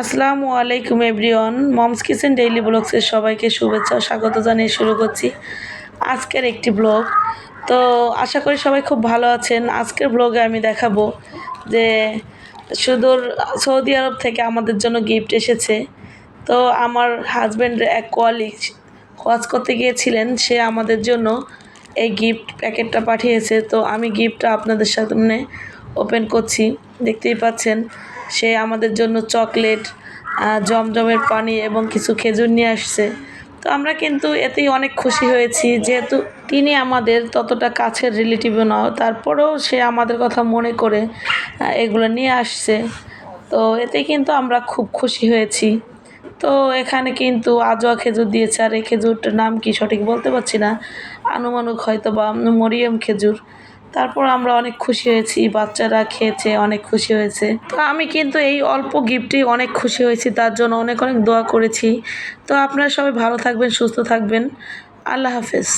আসসালামু আলাইকুম everyone. Moms kitchen daily ব্লগসের সবাইকে শুভেচ্ছা, স্বাগত জানিয়ে শুরু করছি আজকের একটি ব্লগ। তো আশা করি সবাই খুব ভালো আছেন। আজকের ব্লগে আমি দেখাবো যে সুদূর সৌদি আরব থেকে আমাদের জন্য গিফট এসেছে। তো আমার হাজব্যান্ডের এক কোয়ালিগ ওয়াজ করতে গিয়েছিলেন, সে আমাদের জন্য এই গিফট প্যাকেটটা পাঠিয়েছে। তো আমি গিফটটা আপনাদের সামনে ওপেন করছি। দেখতেই পাচ্ছেন। সে আমাদের জন্য চকলেট জমজমের পানি এবং কিছু খেজুর নিয়ে আসছে। তো আমরা কিন্তু এতেই অনেক খুশি হয়েছি যেহেতু তিনি আমাদের ততটা কাছের রিলেটিভও নয় তারপরেও সে আমাদের কথা মনে করে এগুলো নিয়ে আসছে। তো এতে কিন্তু আমরা খুব খুশি হয়েছি। তো এখানে কিন্তু আজোয়া খেজুর দিয়েছে, আর এই খেজুরটার নাম কি সঠিক বলতে পারছি না। আনুমানুক হয়তো বা মরিয়ম খেজুর। তারপর আমরা অনেক খুশি হয়েছি, বাচ্চারা খেয়েছে, অনেক খুশি হয়েছে। তো আমি কিন্তু এই অল্প গিফটে অনেক খুশি হয়েছি, তার জন্য অনেক অনেক দোয়া করেছি। তো আপনারা সবাই ভালো থাকবেন, সুস্থ থাকবেন। আল্লাহ হাফেজ।